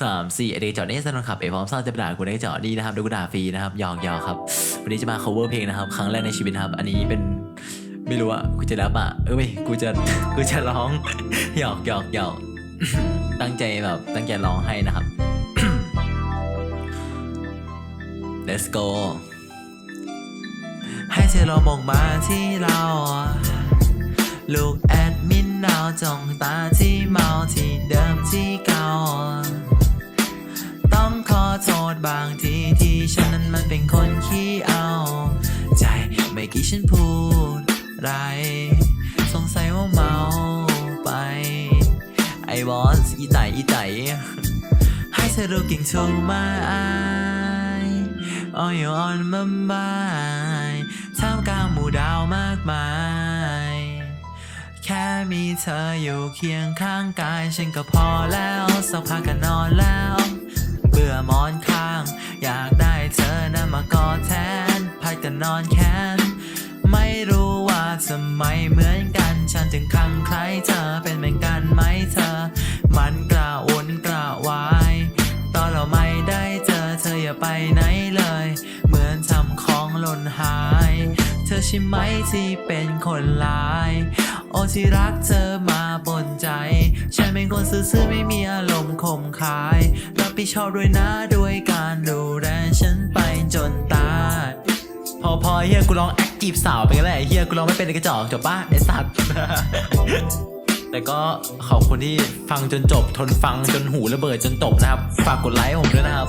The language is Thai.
สามสี่ไอเด็กจอดนี่สนนขับเอพร้อมสร้างจะด่ากูได้จอดดีนะครับเดี๋ยวกูด่าฟรีนะครับหยอกหยอกครับวันนี้จะมา cover เพลงนะครับ ครั้งแรกในชีวิตครับ อันนี้เป็นไม่รู้อะกูจะรับอะเอ้ยกูจะกูจะร้องหยอกหยอกหยอกตั้งใจแบบตั้งใจร้องให้นะครับ let's go ให้เธอลองมองมาที่เราลูกแอดมินดาวจ้องตาที่เมาที่เดิมที่เก่า ที่ฉันนั้นมันเป็นคนขี้เอา ใจไม่กี้ฉันพูดไร สงสัยว่าเมาไป ไอ้บอสอีไตอีไตให้เธอรู้กิ่งทูมาอาย All you on my mind ท่ามกลางหมู่ดาวมากมาย แค่มีเธออยู่เคียงข้างกาย ฉันก็พอแล้วสักพักก็นอนแล้ว นพัดกันอนแค้นไม่รู้ว่าทำไมเหมือนกัน ฉันถึงคลั่งไคล้เธอเป็นเหมือนกันไหมเธอ มันกล้าวนกล้าวาย ตอนเราไม่ได้เจอเธออย่าไปไหนเลย เหมือนทำของหล่นหาย เธอใช่ไหมที่เป็นคนลาย โอ้ที่รักเธอมาบนใจ ฉันเป็นคนซื่อๆไม่มีอารมณ์คมคาย รับผิดชอบด้วยนะด้วยการ พอพอเฮียกูลองแอคจีบสาวไปกันแหละเฮียกูลองไม่เป็นกระจอกจบป่ะไอสัตว์ แต่ก็ขอบคุณที่ฟังจนจบ ทนฟังจนหูระเบิดจนจบนะครับ ฝากกดไลค์ผมด้วยนะครับ